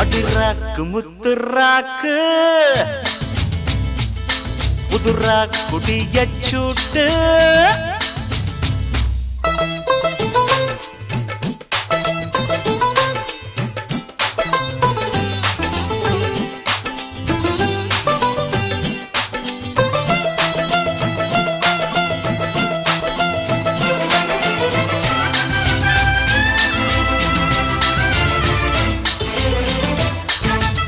அடிராக்கு முத்துராக்கு புதுரா குடிய சூட்டு.